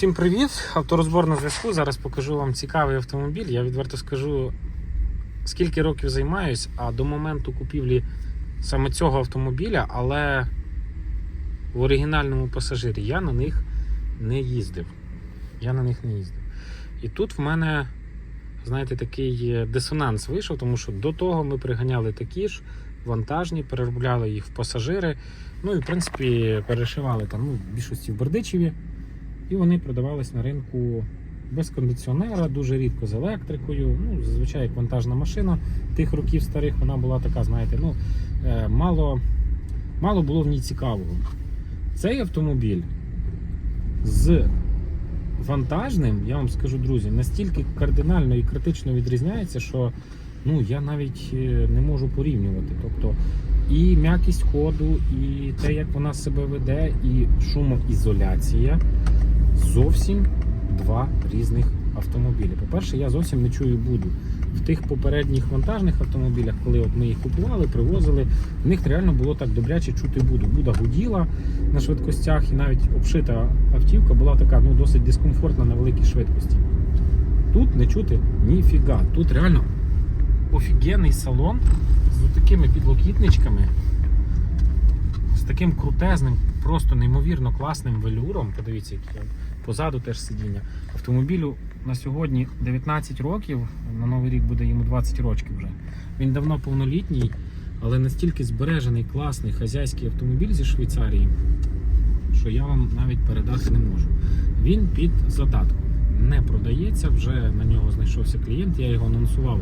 Всім привіт! Авторозбор на зв'язку. Зараз покажу вам цікавий автомобіль. Я відверто скажу, скільки років займаюсь, а до моменту купівлі саме цього автомобіля, але в оригінальному пасажирі я на них не їздив. Я на них не їздив. І тут в мене, знаєте, такий дисонанс вийшов, тому що до того ми приганяли такі ж вантажні, переробляли їх в пасажири. Ну і в принципі перешивали там ну, більшості в Бердичеві. І вони продавались на ринку без кондиціонера, дуже рідко з електрикою. Ну, зазвичай як вантажна машина тих років старих вона була така, знаєте, ну е, мало, мало було в ній цікавого. Цей автомобіль з вантажним, я вам скажу, друзі, настільки кардинально і критично відрізняється, що ну, я навіть е, не можу порівнювати. Тобто і м'якість ходу, і те, як вона себе веде, і шумоізоляція зовсім два різних автомобілі. По-перше, я зовсім не чую буду. В тих попередніх вантажних автомобілях, коли от ми їх купували, привозили, в них реально було так добряче чути буду. Буда гуділа на швидкостях, і навіть обшита автівка була така ну, досить дискомфортна на великій швидкості. Тут не чути ніфіга. Тут реально офігенний салон з такими підлокітничками, з таким крутезним, просто неймовірно класним велюром. Подивіться, яке позаду теж сидіння. Автомобілю на сьогодні 19 років, на новий рік буде йому 20 років вже. Він давно повнолітній, але настільки збережений, класний хазяйський автомобіль зі Швейцарії, що я вам навіть передати не можу. Він під задатком. Не продається, вже на нього знайшовся клієнт. Я його анонсував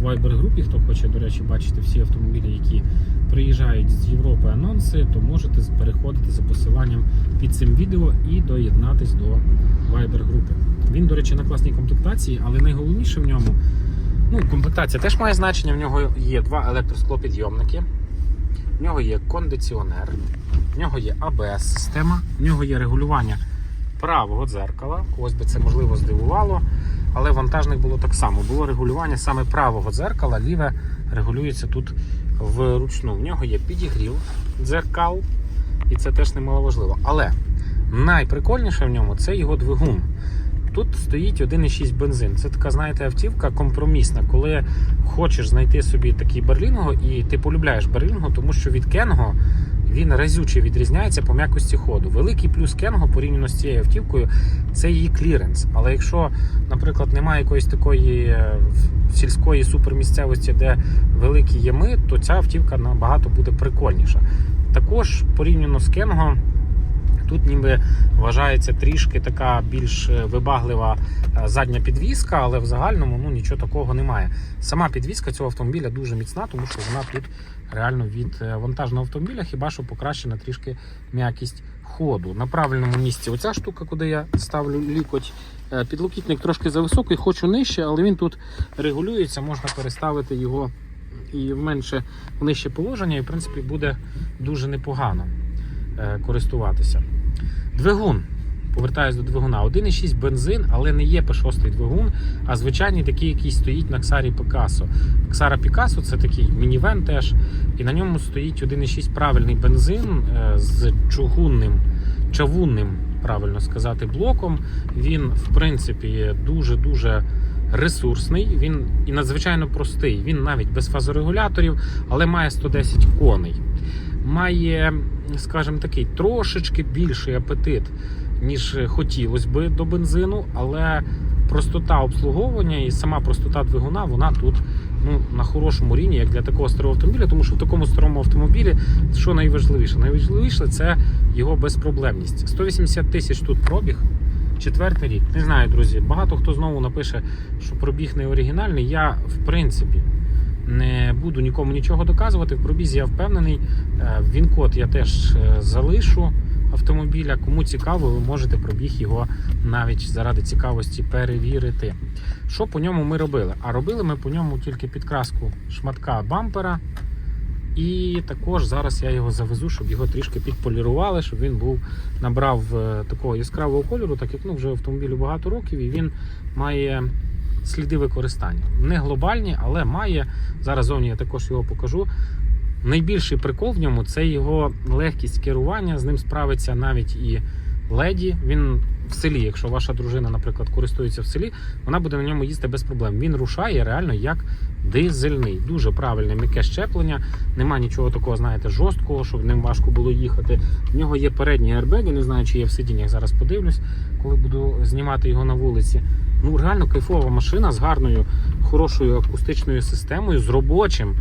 в Viber групі. Хто хоче, до речі, бачити всі автомобілі, які приїжджають з Європи анонси, то можете переходити за посиланням під цим відео і доєднатись до Viber групи. Він, до речі, на класній комплектації, але найголовніше в ньому, ну, комплектація теж має значення. В нього є два електросклопідйомники, в нього є кондиціонер, в нього є АБС-система, в нього є регулювання правого дзеркала. Ось би це можливо здивувало. Але вантажних було так само. Було регулювання саме правого дзеркала, ліве регулюється тут вручну. В нього є підігрів дзеркал, і це теж немаловажливо. Але найприкольніше в ньому це його двигун. Тут стоїть 1,6 бензин. Це така, знаєте, автівка компромісна, коли хочеш знайти собі такий берлінго, і ти полюбляєш берлінго, тому що від Кенго він разюче відрізняється по м'якості ходу. Великий плюс Кенго порівняно з цією автівкою це її кліренс. Але якщо, наприклад, немає якоїсь такої е, сільської супермісцевості, де великі ями, то ця автівка набагато буде прикольніша. Також порівняно з Кенго. Тут ніби вважається трішки така більш е, вибаглива е, задня підвіска, але в загальному ну, нічого такого немає. Сама підвіска цього автомобіля дуже міцна, тому що вона тут реально від е, вантажного автомобіля, хіба що покращена трішки м'якість ходу. На правильному місці оця штука, куди я ставлю лікоть. Підлокітник трошки зависокий, хочу нижче, але він тут регулюється, можна переставити його і в менше в нижче положення, і в принципі буде дуже непогано користуватися. Двигун. Повертаюсь до двигуна. 1,6 бензин, але не є P6 двигун, а звичайний такий, який стоїть на Ксарі Пікасо. Ксара Пікасо це такий мінівен теж. І на ньому стоїть 1,6 правильний бензин е, з чугунним, чавунним, правильно сказати, блоком. Він, в принципі, дуже-дуже ресурсний. Він і надзвичайно простий. Він навіть без фазорегуляторів, але має 110 коней. Має, скажімо такий, трошечки більший апетит, ніж хотілося би до бензину, але простота обслуговування і сама простота двигуна, вона тут ну, на хорошому рівні, як для такого старого автомобіля, тому що в такому старому автомобілі, що найважливіше? Найважливіше це його безпроблемність. 180 тисяч тут пробіг. Четвертий рік. Не знаю, друзі. Багато хто знову напише, що пробіг не оригінальний. Я, в принципі, не буду нікому нічого доказувати. В пробізі я впевнений. Е, Він-код я теж е, залишу автомобіля. Кому цікаво, ви можете пробіг його навіть заради цікавості перевірити. Що по ньому ми робили? А робили ми по ньому тільки підкраску шматка бампера. І також зараз я його завезу, щоб його трішки підполірували, щоб він був набрав е, такого яскравого кольору, так як ну, вже автомобілю багато років, і він має сліди використання. Не глобальні, але має. Зараз зовні я також його покажу. Найбільший прикол в ньому це його легкість керування. З ним справиться навіть і леді. Він в селі, якщо ваша дружина, наприклад, користується в селі, вона буде на ньому їздити без проблем. Він рушає реально як дизельний. Дуже правильне м'яке щеплення. Нема нічого такого, знаєте, жорсткого, щоб ним важко було їхати. В нього є передні аербеги, не знаю, чи є в сидіннях. Зараз подивлюсь, коли буду знімати його на вулиці. Ну, реально кайфова машина з гарною, хорошою акустичною системою, з робочим.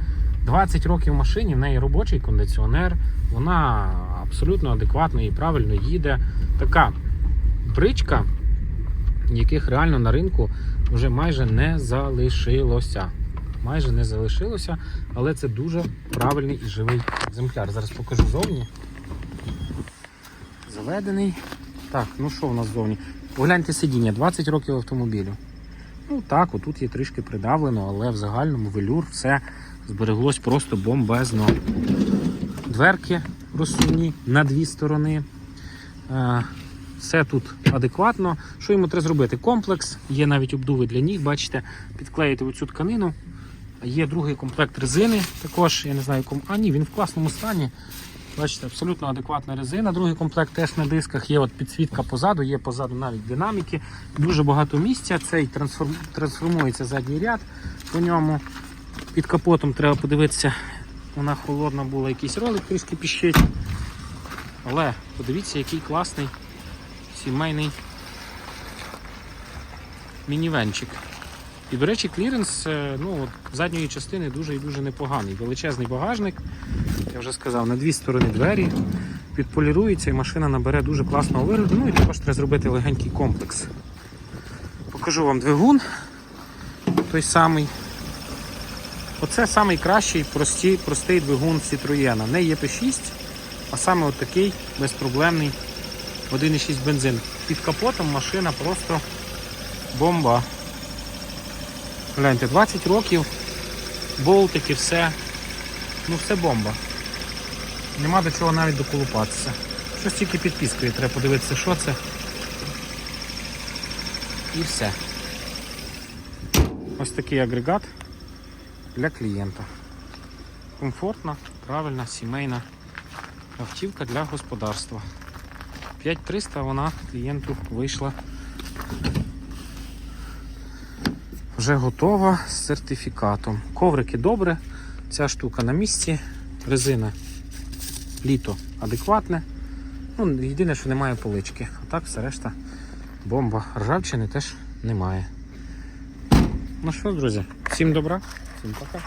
20 років машині, в неї робочий кондиціонер, вона абсолютно адекватно і правильно їде. Така бричка, яких реально на ринку вже майже не залишилося. Майже не залишилося, але це дуже правильний і живий екземпляр. Зараз покажу зовні. Заведений. Так, ну що в нас зовні? Погляньте сидіння, 20 років автомобілю. Ну так, отут є трішки придавлено, але в загальному велюр все збереглось просто бомбезно. Дверки розсувні на дві сторони. Е, Все тут адекватно. Що йому треба зробити? Комплекс, є навіть обдуви для ніг, бачите, підклеїти оцю тканину. Є другий комплект резини, також, я не знаю, якому. А ні, він в класному стані. Бачите, абсолютно адекватна резина. Другий комплект теж на дисках. Є от підсвітка позаду, є позаду навіть динаміки. Дуже багато місця. Цей трансформ... трансформується задній ряд по ньому. Під капотом треба подивитися, вона холодна була, якийсь ролик трішки піщить. Але подивіться, який класний сімейний мінівенчик. І, до речі, кліренс е, ну, от, задньої частини дуже і дуже непоганий. Величезний багажник, я вже сказав, на дві сторони двері. Підполірується і машина набере дуже класного вигляду. Ну і також треба зробити легенький комплекс. Покажу вам двигун. Той самий. Оце самий кращий простий, простий двигун Citroën. Не ЄП6, а саме такий безпроблемний 1,6 бензин. Під капотом машина просто бомба. Гляньте, 20 років, болтики, все. Ну все бомба. Нема до чого навіть доколупатися. Щось тільки підпіскою, треба подивитися, що це. І все. Ось такий агрегат для клієнта. Комфортна, правильна, сімейна автівка для господарства. 5300 вона клієнту вийшла. Вже готова з сертифікатом. Коврики добре, ця штука на місці, резина літо адекватне. Ну, єдине, що немає полички. А так все решта бомба. Ржавчини теж немає. Ну що, друзі, всім добра, всім пока.